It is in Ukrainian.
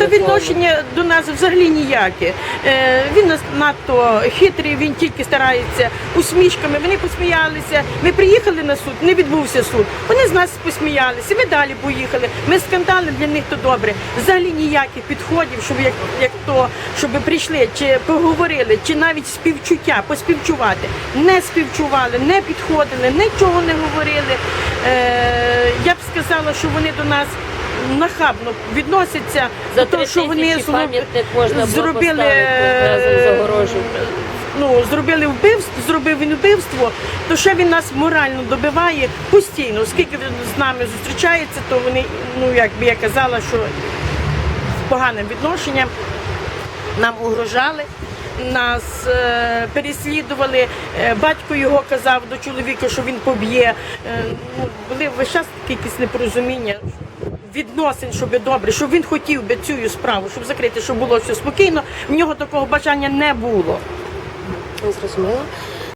Та відношення до нас взагалі ніяке. Він надто хитрий, він тільки старається усмішками. Вони посміялися. Ми приїхали на суд, не відбувся суд. Вони з нас посміялися. Ми далі поїхали. Ми скандали для них то добре. Взагалі ніяких підходів, щоб як, як то, щоб прийшли чи поговорили, чи навіть співчуття, поспівчувати. Не співчували, не підходили, нічого не говорили. Е, я б сказала, що вони до нас. Нахабно відносяться За до того, що вони пам'ятник можна було зробили разом з огорожею. ну, зробили вбивство, зробив він вбивство, то ще він нас морально добиває постійно. Оскільки він з нами зустрічається, то вони, ну як би я казала, що з поганим відношенням нам угрожали. Нас е, переслідували. Е, батько його казав до чоловіка, що він поб'є. Е, ну, були весь час такі якісь непорозуміння. Відносин, щоб добре, щоб він хотів би цю справу, щоб закрити, щоб було все спокійно. В нього такого бажання не було. Зрозуміло.